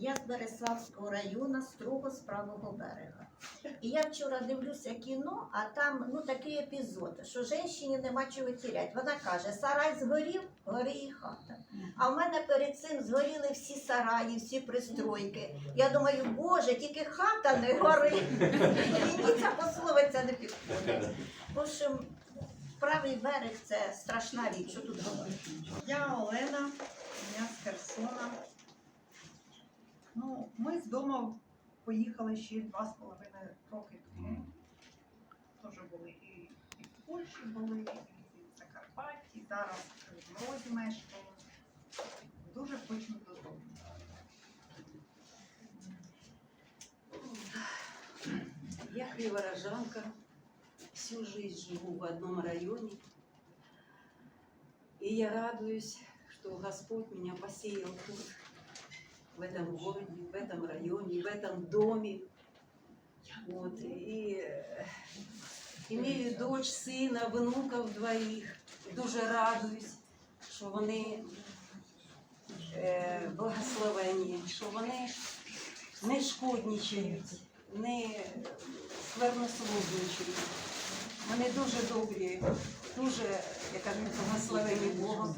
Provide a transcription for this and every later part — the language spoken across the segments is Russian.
Я з Береславського району, строго з правого берега. І я вчора дивлюся кіно, а там ну, такий епізод, що жінці нема чого тіряти. Вона каже, сарай згорів, гори і хата. А в мене перед цим згоріли всі сараї, всі пристройки. Я думаю, боже, тільки хата не горить. Мені ця пословиця не підходить. В общем, правий берег це страшна річ, що тут говорити. Я Олена, я з Херсона. Ну, ми з дому поїхали ще два з половиною роки тому. Теж були і, і в Польщі були, і в Закарпатті, зараз в Грозі мешкаємо. Дуже хочемо додому. Я криворожанка, всю жизнь живу в одном районе. И я радуюсь, что Господь меня посеял тут, в этом городе, в этом районе, в этом доме. Вот, и э, имею дочь, сына, внуков двоих. Дуже радуюсь, що вони е, благословені, що вони не шкодничають, не сквернословничають. Вони дуже добрі, дуже, я кажу, благословені Богом.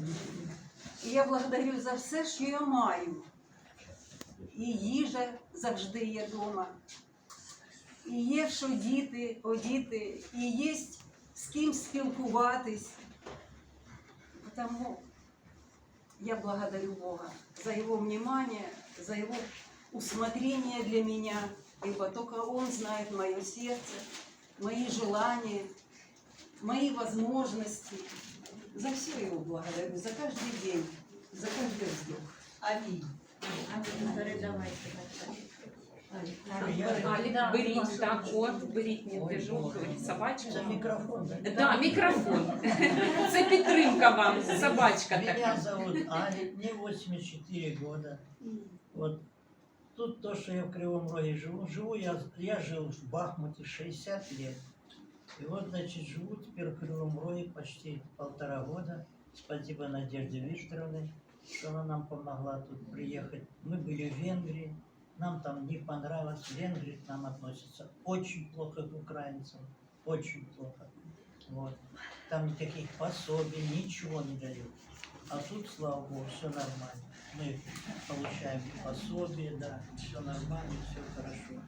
І я благодарю за все, що я маю. І їжа завжди є вдома. І є що діти, одіти, і є з ким спілкуватись. Тому я благодарю Бога за Его внимание, за Его усмотрение для меня, ибо только Он знает мое сердце, мои желания, мои возможности. За все Его благодарю, за каждый день, за каждый вздох. Аминь. Передавайте. Алік, беріть так, от, беріть не держу, говорить собачка. Це мікрофон. да? Да, мікрофон. Це підтримка вам, собачка Меня така. зовут Али, мне 84 года. Вот тут то, что я в Кривом Роге живу. Живу я, я жил в Бахмуте 60 лет. И вот, значит, живу теперь в Кривом Роге почти полтора года. Спасибо Надежде Викторовне, что она нам помогла тут приехать. Мы были в Венгрии, нам там не понравилось. В Венгрии к нам относятся очень плохо к украинцам, очень плохо. Вот. Там никаких пособий, ничего не дают. А тут, слава богу, все нормально. Мы получаем пособие, да, все нормально, все хорошо.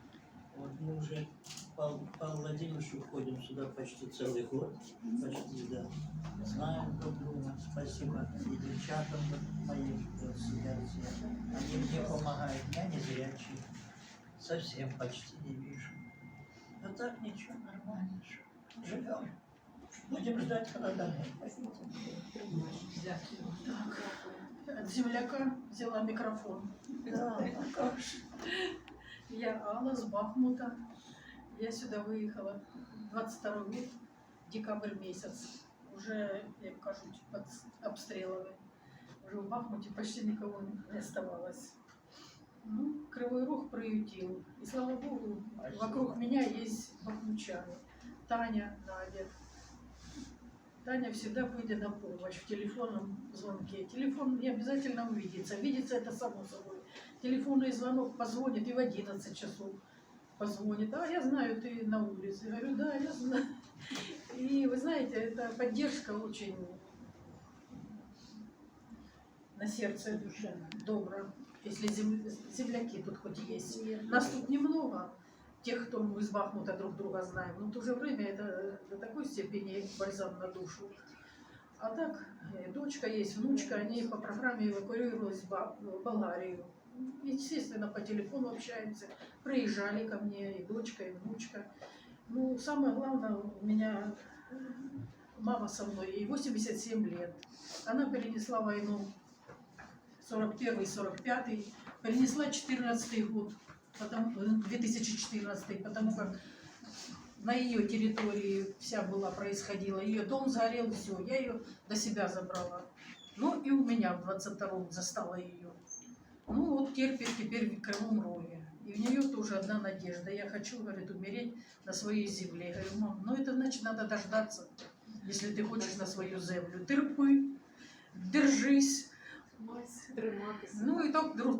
Вот мы уже Павел, Павел Владимировичу ходим сюда почти целый год, почти, да. Знаем друг друга, спасибо и девчатам моим, вот сидят. Они мне помогают, я не зрячий, совсем почти не вижу. Но так ничего, нормально, живем. Будем ждать, когда домой. От земляка взяла микрофон. Да, а как же. Я Алла с Бахмута. Я сюда выехала 22 год, декабрь месяц. Уже, як кажуть, под обстрелами. Уже в Бахмуте почти никого не оставалось. Ну, Кривой Рог приютил. И слава богу, вокруг меня есть бахмучане. Таня, Надя. Таня всегда выйдет на помощь в телефонном звонке. Телефон не обязательно увидится. Видится это само собой. Телефонный звонок позвонит и в 11 часов позвонит. А я знаю, ты на улице. Я говорю, да, я знаю. И вы знаете, эта поддержка очень на сердце душе добра. Если зем- земляки тут хоть есть. Нас тут немного, тех, кто мы из Бахмута друг друга знаем. Но в то же время это до такой степени бальзам на душу. А так, э, дочка есть, внучка, они по программе эвакуировались в Ба- в Болгарию. Естественно, по телефону общаемся. Приезжали ко мне и дочка, и внучка. Ну, самое главное, у меня э, мама со мной, ей 87 лет. Она перенесла войну 41-45, перенесла 14 год, потому, э, 2014, потому как на ее территории вся была происходила, ее дом сгорел, все, я ее до себя забрала. Ну и у меня в 22-м застала ее. Ну вот терпит теперь в Кривом Роге. И у нее тоже одна надежда. Я хочу, говорит, умереть на своей земле. Я говорю, мам, ну это значит надо дождаться, если ты хочешь на свою землю. Терпи, держись. Ну и так друг